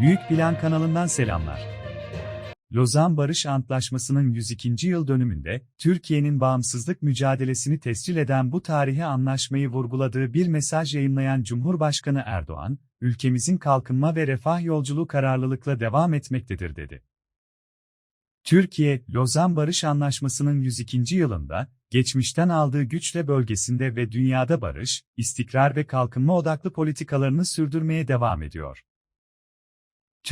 Büyük Plan kanalından selamlar. Lozan Barış Antlaşması'nın 102. yıl dönümünde, Türkiye'nin bağımsızlık mücadelesini tescil eden bu tarihi anlaşmayı vurguladığı bir mesaj yayınlayan Cumhurbaşkanı Erdoğan, ülkemizin kalkınma ve refah yolculuğu kararlılıkla devam etmektedir dedi. Türkiye, Lozan Barış Anlaşması'nın 102. yılında, geçmişten aldığı güçle bölgesinde ve dünyada barış, istikrar ve kalkınma odaklı politikalarını sürdürmeye devam ediyor.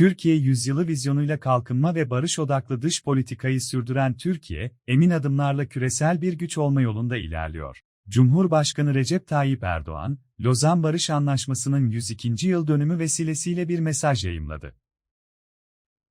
Türkiye yüzyılı vizyonuyla kalkınma ve barış odaklı dış politikayı sürdüren Türkiye, emin adımlarla küresel bir güç olma yolunda ilerliyor. Cumhurbaşkanı Recep Tayyip Erdoğan, Lozan Barış Anlaşması'nın 102. yıl dönümü vesilesiyle bir mesaj yayımladı.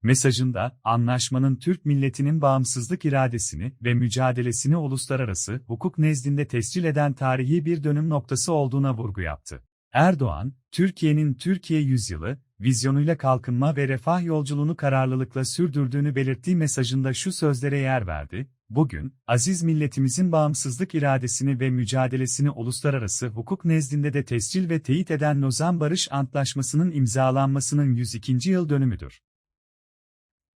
Mesajında, anlaşmanın Türk milletinin bağımsızlık iradesini ve mücadelesini uluslararası hukuk nezdinde tescil eden tarihi bir dönüm noktası olduğuna vurgu yaptı. Erdoğan, Türkiye'nin Türkiye yüzyılı, vizyonuyla kalkınma ve refah yolculuğunu kararlılıkla sürdürdüğünü belirttiği mesajında şu sözlere yer verdi, Bugün, aziz milletimizin bağımsızlık iradesini ve mücadelesini uluslararası hukuk nezdinde de tescil ve teyit eden Lozan Barış Antlaşması'nın imzalanmasının 102. yıl dönümüdür.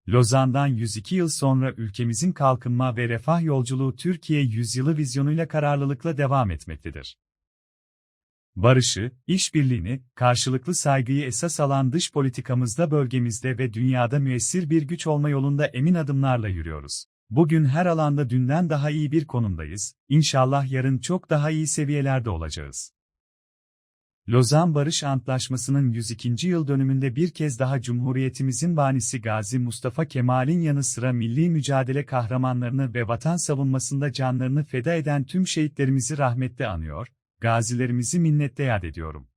Lozan'dan 102 yıl sonra ülkemizin kalkınma ve refah yolculuğu Türkiye yüzyılı vizyonuyla kararlılıkla devam etmektedir. Barışı, işbirliğini, karşılıklı saygıyı esas alan dış politikamızda bölgemizde ve dünyada müessir bir güç olma yolunda emin adımlarla yürüyoruz. Bugün her alanda dünden daha iyi bir konumdayız, İnşallah yarın çok daha iyi seviyelerde olacağız. Lozan Barış Antlaşması'nın 102. yıl dönümünde bir kez daha Cumhuriyetimizin banisi Gazi Mustafa Kemal'in yanı sıra milli mücadele kahramanlarını ve vatan savunmasında canlarını feda eden tüm şehitlerimizi rahmetle anıyor, gazilerimizi minnetle yad ediyorum.